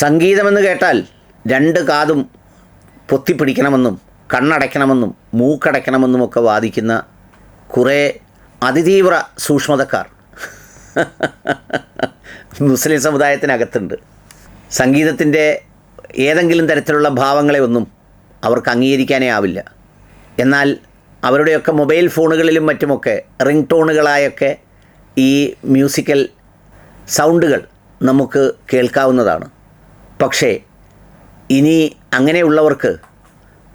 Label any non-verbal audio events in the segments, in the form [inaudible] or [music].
സംഗീതമെന്ന് കേട്ടാൽ രണ്ട് കാതും പൊത്തിപ്പിടിക്കണമെന്നും കണ്ണടയ്ക്കണമെന്നും മൂക്കടയ്ക്കണമെന്നും ഒക്കെ വാദിക്കുന്ന കുറേ അതിതീവ്ര സൂക്ഷ്മതക്കാർ [laughs] മുസ്ലിം സമുദായത്തിനകത്തുണ്ട്. സംഗീതത്തിന്റെ ഏതെങ്കിലും തരത്തിലുള്ള ഭാവങ്ങളെ ഒന്നും അവർക്ക് അംഗീകരിക്കാനേ ആവില്ല. എന്നാൽ അവരുടെയൊക്കെ മൊബൈൽ ഫോണുകളിലും മറ്റുമൊക്കെ റിംഗ് ടോണുകളായൊക്കെ ഈ മ്യൂസിക്കൽ സൗണ്ടുകൾ നമുക്ക് കേൾക്കാവുന്നതാണ്. പക്ഷേ ഇനി അങ്ങനെയുള്ളവർക്ക്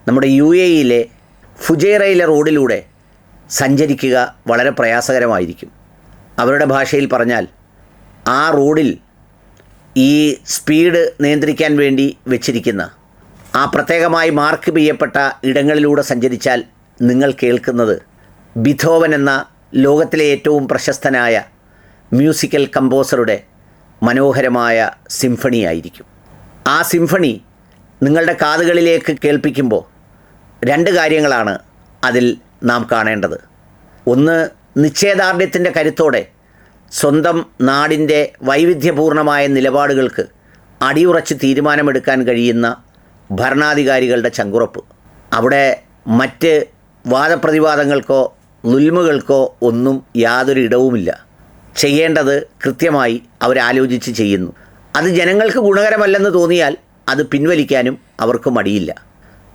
നമ്മുടെ യു എ ഇയിലെ ഫുജേറയിലെ റോഡിലൂടെ സഞ്ചരിക്കുക വളരെ പ്രയാസകരമായിരിക്കും. അവരുടെ ഭാഷയിൽ പറഞ്ഞാൽ ആ റോഡിൽ ഈ സ്പീഡ് നിയന്ത്രിക്കാൻ വേണ്ടി വെച്ചിരിക്കുന്ന ആ പ്രത്യേകമായി മാർക്ക് ചെയ്യപ്പെട്ട ഇടങ്ങളിലൂടെ സഞ്ചരിച്ചാൽ നിങ്ങൾ കേൾക്കുന്നത് ബിഥോവൻ എന്ന ലോകത്തിലെ ഏറ്റവും പ്രശസ്തനായ മ്യൂസിക്കൽ കമ്പോസറുടെ മനോഹരമായ സിംഫണി ആയിരിക്കും ആ സിംഫണി നിങ്ങളുടെ കാതുകളിലേക്ക് കേൾപ്പിക്കുമ്പോൾ രണ്ട് കാര്യങ്ങളാണ് അതിൽ നാം കാണേണ്ടത്. ഒന്ന് നിശ്ചയദാർഢ്യത്തിന്റെ കരുത്തോടെ സ്വന്തം നാടിന്റെ വൈവിധ്യപൂർണമായ നിലപാടുകൾക്ക് അടിയുറച്ച് തീരുമാനമെടുക്കാൻ കഴിയുന്ന ഭരണാധികാരികളുടെ ചങ്കുറപ്പ്. അവിടെ മറ്റ് വാദപ്രതിവാദങ്ങൾക്കോ നുൽമുകൾക്കോ ഒന്നും യാതൊരു ഇടവുമില്ല. ചെയ്യേണ്ടത് കൃത്യമായി അവരാലോചിച്ച് ചെയ്യുന്നു. അത് ജനങ്ങൾക്ക് ഗുണകരമല്ലെന്ന് തോന്നിയാൽ അത് പിൻവലിക്കാനും അവർക്ക് മടിയില്ല.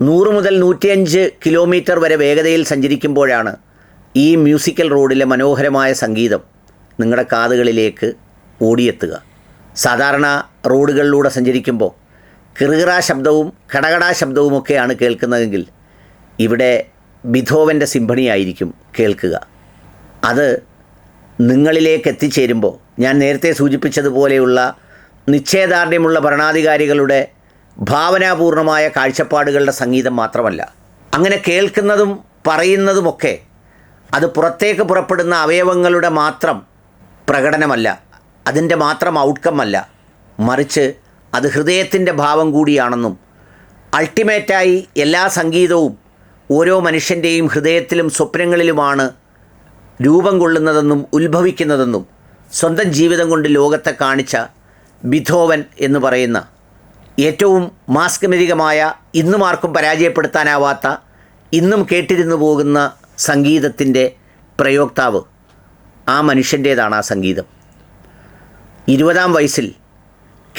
നൂറ് മുതൽ നൂറ്റിയഞ്ച് കിലോമീറ്റർ വരെ വേഗതയിൽ സഞ്ചരിക്കുമ്പോഴാണ് ഈ മ്യൂസിക്കൽ റോഡിലെ മനോഹരമായ സംഗീതം നിങ്ങളുടെ കാതുകളിലേക്ക് ഓടിയെത്തുക. സാധാരണ റോഡുകളിലൂടെ സഞ്ചരിക്കുമ്പോൾ കിറുകിറ ശബ്ദവും കടകട ശബ്ദവുമൊക്കെയാണ് കേൾക്കുന്നതെങ്കിൽ ഇവിടെ ബിധോവന്റെ സിംഫണിയായിരിക്കും കേൾക്കുക. അത് നിങ്ങളിലേക്ക് എത്തിച്ചേരുമ്പോൾ ഞാൻ നേരത്തെ സൂചിപ്പിച്ചതുപോലെയുള്ള നിശ്ചയദാർഢ്യമുള്ള ഭരണാധികാരികളുടെ ഭാവനാപൂർണമായ കാഴ്ചപ്പാടുകളുടെ സംഗീതം മാത്രമല്ല. അങ്ങനെ കേൾക്കുന്നതും പറയുന്നതുമൊക്കെ അത് പുറത്തേക്ക് പുറപ്പെടുന്ന അവയവങ്ങളുടെ മാത്രം പ്രകടനമല്ല അതിന്റെ മാത്രം ഔട്ട്കം അല്ല. മറിച്ച് അത് ഹൃദയത്തിന്റെ ഭാവം കൂടിയാണെന്നും അൾട്ടിമേറ്റായി എല്ലാ സംഗീതവും ഓരോ മനുഷ്യന്റെയും ഹൃദയത്തിലും സ്വപ്നങ്ങളിലുമാണ് രൂപം കൊള്ളുന്നതെന്നും ഉത്ഭവിക്കുന്നതെന്നും സ്വന്തം ജീവിതം കൊണ്ട് ലോകത്തെ കാണിച്ച ബിഥോവൻ എന്ന് പറയുന്ന ഏറ്റവും മാസ്കമരികമായ ഇന്നും ആർക്കും പരാജയപ്പെടുത്താനാവാത്ത ഇന്നും കേട്ടിരുന്നു പോകുന്ന സംഗീതത്തിന്റെ പ്രയോക്താവ് ആ മനുഷ്യന്റേതാണ് ആ സംഗീതം. ഇരുപതാം വയസ്സിൽ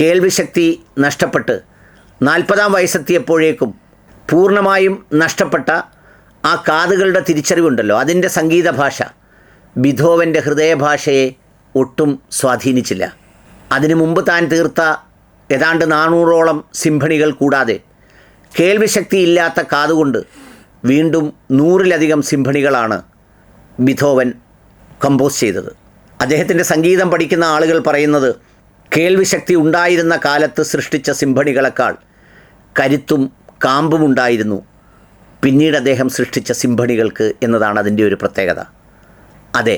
കേൾവിശക്തി നഷ്ടപ്പെട്ട് നാൽപ്പതാം വയസ്സെത്തിയപ്പോഴേക്കും പൂർണമായും നഷ്ടപ്പെട്ട ആ കാതുകളുടെ തിരിച്ചറിവുണ്ടല്ലോ അതിന്റെ സംഗീത ഭാഷ ബിധോവന്റെ ഹൃദയഭാഷയെ ഒട്ടും സ്വാധീനിച്ചില്ല. അതിനു മുമ്പ് താൻ തീർത്ത ഏതാണ്ട് നാനൂറോളം സിംഫണികൾ കൂടാതെ കേൾവിശക്തി ഇല്ലാത്ത കാതുകൊണ്ട് വീണ്ടും നൂറിലധികം സിംഫണികളാണ് ബിഥോവൻ കമ്പോസ് ചെയ്തത്. അദ്ദേഹത്തിന്റെ സംഗീതം പഠിക്കുന്ന ആളുകൾ പറയുന്നത് കേൾവിശക്തി ഉണ്ടായിരുന്ന കാലത്ത് സൃഷ്ടിച്ച സിംഫണികളെക്കാൾ കരുത്തും കാമ്പുമുണ്ടായിരുന്നു പിന്നീട് അദ്ദേഹം സൃഷ്ടിച്ച സിംഫണികൾക്ക് എന്നതാണ് അതിന്റെ ഒരു പ്രത്യേകത. അതെ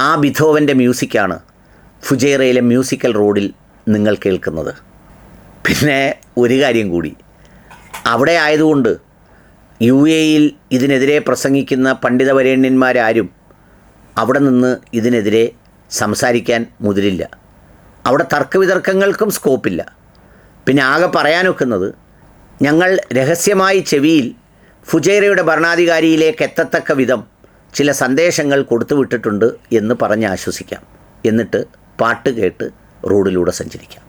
ആ ബിഥോവന്റെ മ്യൂസിക്കാണ് ഫുജേറയിലെ മ്യൂസിക്കൽ റോഡിൽ നിങ്ങൾ കേൾക്കുന്നത്. പിന്നെ ഒരു കാര്യം കൂടി. അവിടെ ആയതുകൊണ്ട് യു എയിൽ ഇതിനെതിരെ പ്രസംഗിക്കുന്ന പണ്ഡിതവരേണ്യന്മാരാരും അവിടെ നിന്ന് ഇതിനെതിരെ സംസാരിക്കാൻ മുതിരില്ല. അവിടെ തർക്കവിതർക്കങ്ങൾക്കും സ്കോപ്പില്ല പിന്നെ ആകെ പറയാനൊക്കുന്നത് ഞങ്ങൾ രഹസ്യമായി ചെവിയിൽ ഫുജൈറയുടെ ഭരണാധികാരിയിലേക്ക് എത്തത്തക്ക വിധം ചില സന്ദേശങ്ങൾ കൊടുത്തുവിട്ടിട്ടുണ്ട് എന്ന് പറഞ്ഞ് ആശ്വസിക്കാം. എന്നിട്ട് പാട്ട് കേട്ട് റോഡിലൂടെ സഞ്ചരിക്കാം.